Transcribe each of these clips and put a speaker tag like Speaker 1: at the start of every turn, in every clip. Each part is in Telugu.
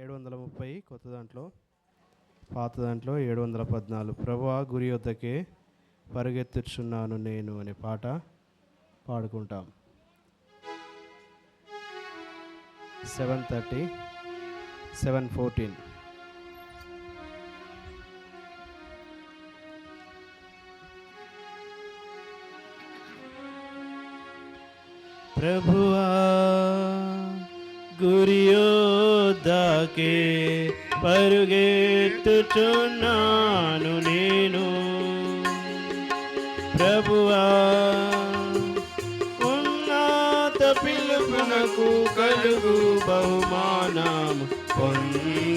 Speaker 1: ఏడు వందల ముప్పై కొత్త దాంట్లో పాత దాంట్లో ఏడు వందల పద్నాలుగు ప్రభా గురి వద్దకే పరుగెత్తుచున్నాను నేను అనే పాట పాడుకుంటాం. Seven thirty seven fourteen. ప్రభువా గురియోదాకే పరుగెత్తుచున్నాను నేను. ప్రభువా ఉన్నత పిలుపునకు కలుగు బహుమానం పొందవలేనని.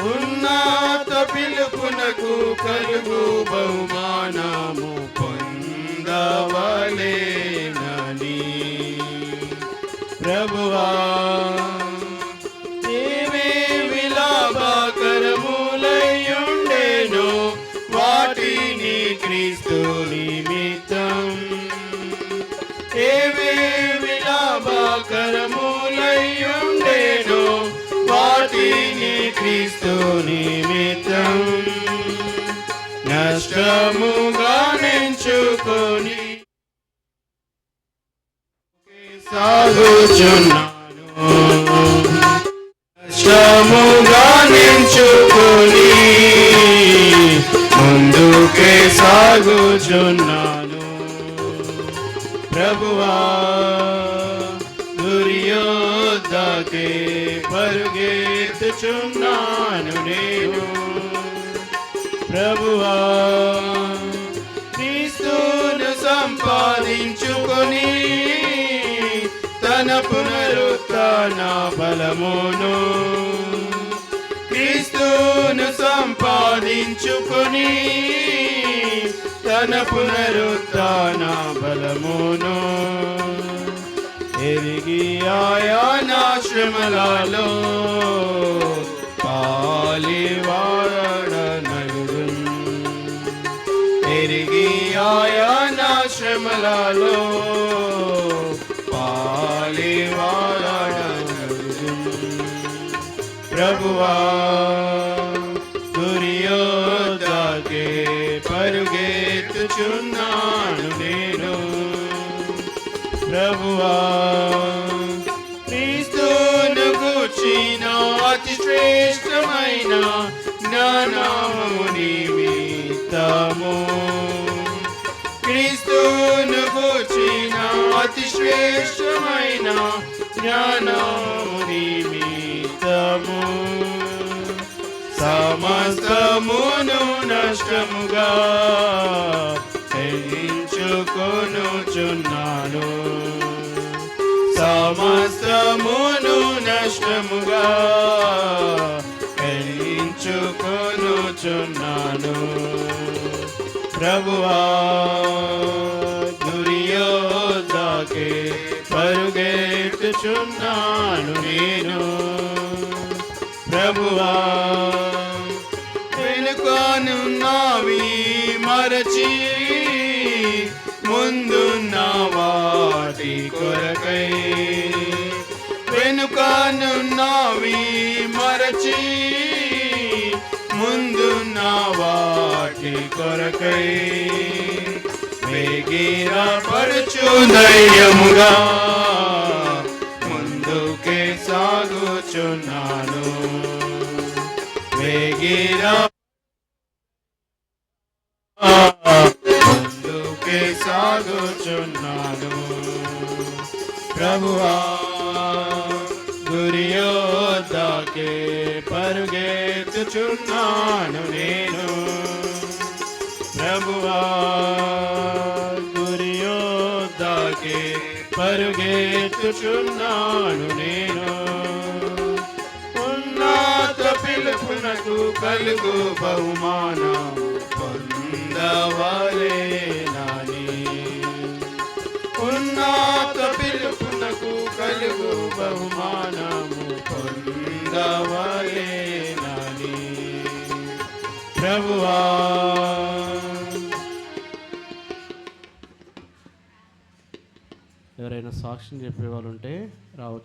Speaker 1: ఉన్నత పిలుపునకు కలుగు బహుమానము పొందవలే ప్రభువా నీవేమి లాభకరములయ్యుండెను వాటిని క్రీస్తు నిమిత్తం. ఏవేమి లాభకరములయ్యుండెను వాటిని క్రీస్తు నిమిత్తం. నష్టముగా నించుకొని సాగుచున్నాను. నష్టముగా నెంచుకొని ముందుకే సాగుచున్నాను. ప్రభువా దుర్యోధకే పరుగెత్తుచున్నాను నేను. ప్రభువా క్రీస్తును సంపాదించుకొని పునరుత్న బలమును. క్రీస్తును సంపాదించుకొని తన పునరుత్న బలమును. ఎరిగి ఆయా శ్రమలలో పాలివాడనగుడు ఎరిగి ఆయా శ్రమలలో ప్రభువా దుర్యోధకే పరుగెత్తుచున్నాను నేను. ప్రభువా క్రీస్తును కూర్చిన అతి శ్రేష్టమైన జ్ఞానము నిమిత్తము క్రీస్తును కూర్చిన అతి శ్రేష్టమైన జ్ఞానము నిమిత్తము సమస్తమును నష్టముగా ఎంచుకొనుచున్నాను సమస్తమును నష్టముగా ఎంచుకొనుచున్నాను ప్రభువా దుర్యోధాకే పరుగెత్తుచున్నాను నేను. ప్రభువా వెనుకనున్నవి మరచి ముందున్న వాటి కొరకై. వెనుకానున్నావి మరచి ముందున్న వాటి కొరకై. వేగిర పరచు దయ్యముగా ముందుకే సాగుచున్నాను. వేగిర సాగుచున్నాను ప్రభువా దుర్యోధకే పరుగెత్తుచున్నాను నేను. ప్రభువా దుర్యోధకే పరుగెత్తుచున్నాను నేను. ఉన్నత పిలుపునకు కలుగు బహుమానం పొందవలేనని పిలుపునకు కలుగు బహుమానము పొందవలేనని ప్రభువా. ఎవరైనా సాక్ష్యం చెప్పే వాళ్ళు ఉంటే రావచ్చు.